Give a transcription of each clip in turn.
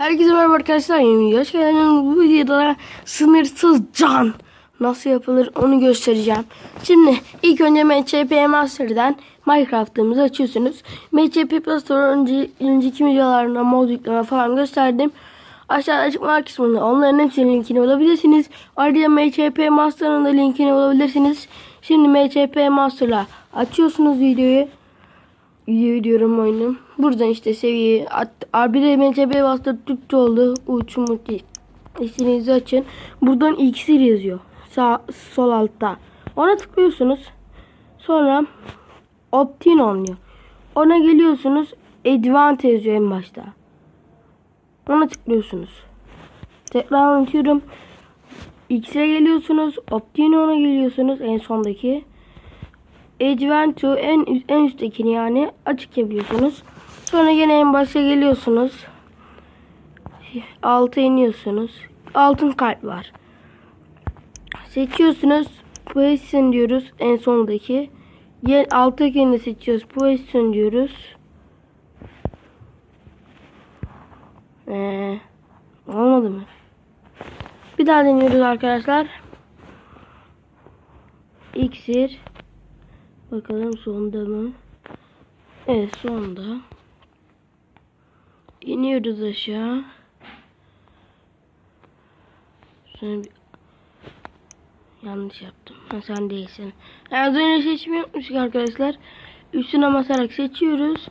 Herkese merhaba arkadaşlar. Yeni hoş geldiniz. Bu videoda da sınırsız can nasıl yapılır onu göstereceğim. Şimdi ilk önce MCP Master'dan Minecraft'ımızı açıyorsunuz. MCP Play Store önce, önceki videolarında mod yükleme falan gösterdim. Aşağıda açıklama kısmında onların hepsinin linkini bulabilirsiniz. Ayrıca MCP Master'ın da linkini bulabilirsiniz. Şimdi MCP Master'la açıyorsunuz videoyu diyorum oyunu. Buradan işte seviye at, bir de MCB bastır Türkçe oldu. Uç umut İstediğinizi açın. Buradan iksir yazıyor. Sağ sol altta. Ona tıklıyorsunuz. Sonra opt-in oluyor. Ona geliyorsunuz. Advanced yazıyor en başta. Ona tıklıyorsunuz. Tekrar anlatıyorum. X'e geliyorsunuz. Opt-in ona geliyorsunuz en sondaki. Adventure en en üsttekini yani açık yapıyorsunuz. Sonra gene en başa geliyorsunuz. Alta iniyorsunuz. Altın kalp var. Seçiyorsunuz. Position diyoruz en sondaki. Yer alttakini seçiyoruz. Position diyoruz. Ee, olmadı mı? Bir daha deniyoruz arkadaşlar. İksir. Bakalım sonda mı? Evet sonda. İniyoruz aşağı. Sonra bir... Yanlış yaptım. Ha, sen değilsin. Az önce seçimi yapmıştık arkadaşlar. Üstüne basarak seçiyoruz.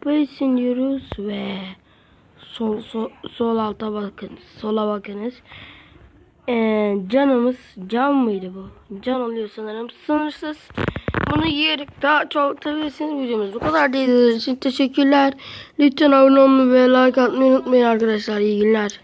Position diyoruz ve sol, sol, sol alta bakın. Sola bakınız. Ee, canımız can mıydı bu? Can oluyor sanırım. Sınırsız. Bunu yiyerek daha çok tabirsiniz videomuz. Bu kadar değil. için teşekkürler. Lütfen abone olmayı ve like atmayı unutmayın arkadaşlar. İyi günler.